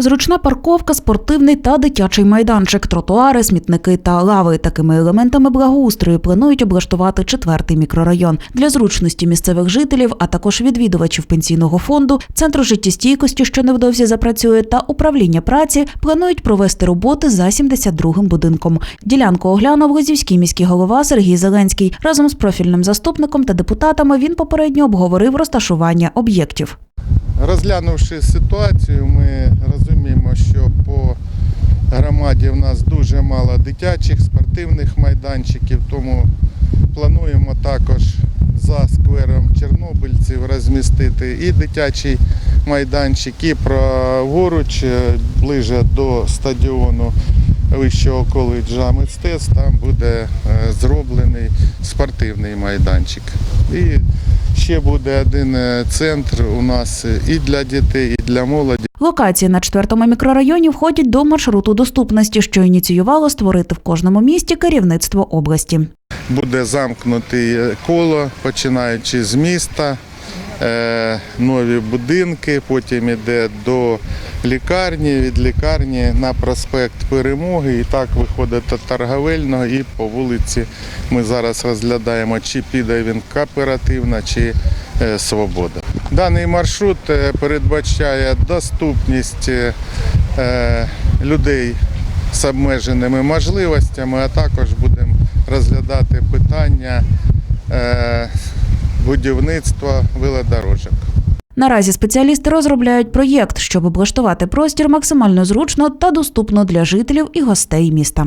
Зручна парковка, спортивний та дитячий майданчик, тротуари, смітники та лави. Такими елементами благоустрою планують облаштувати четвертий мікрорайон для зручності місцевих жителів, а також відвідувачів пенсійного фонду, центру життєстійкості, що невдовзі запрацює, та управління праці планують провести роботи за 72-м будинком. Ділянку оглянув Лозівський міський голова Сергій Зеленський. Разом з профільним заступником та депутатами він попередньо обговорив розташування об'єктів. Розглянувши ситуацію, ми розуміємо, що по громаді в нас дуже мало дитячих спортивних майданчиків, тому плануємо також за сквером чорнобильців розмістити і дитячий майданчик, і праворуч, е, ближе до стадіону вищого коледжа мистецтв, там буде е, зроблений спортивний майданчик. І ще буде один е, центр у нас і для дітей, і для молоді. Локації на четвертому мікрорайоні входять до маршруту доступності, що ініціювало створити в кожному місті керівництво області. Буде замкнуте коло, починаючи з міста, нові будинки, потім йде до лікарні, від лікарні на проспект Перемоги. І так виходить до торговельного. І по вулиці ми зараз розглядаємо, чи піде він кооперативна, чи е, свобода. Даний маршрут е, передбачає доступність е, е, людей з обмеженими можливостями, а також будемо розглядати питання е, будівництва велодорожок. Наразі спеціалісти розробляють проєкт, щоб облаштувати простір максимально зручно та доступно для жителів і гостей міста.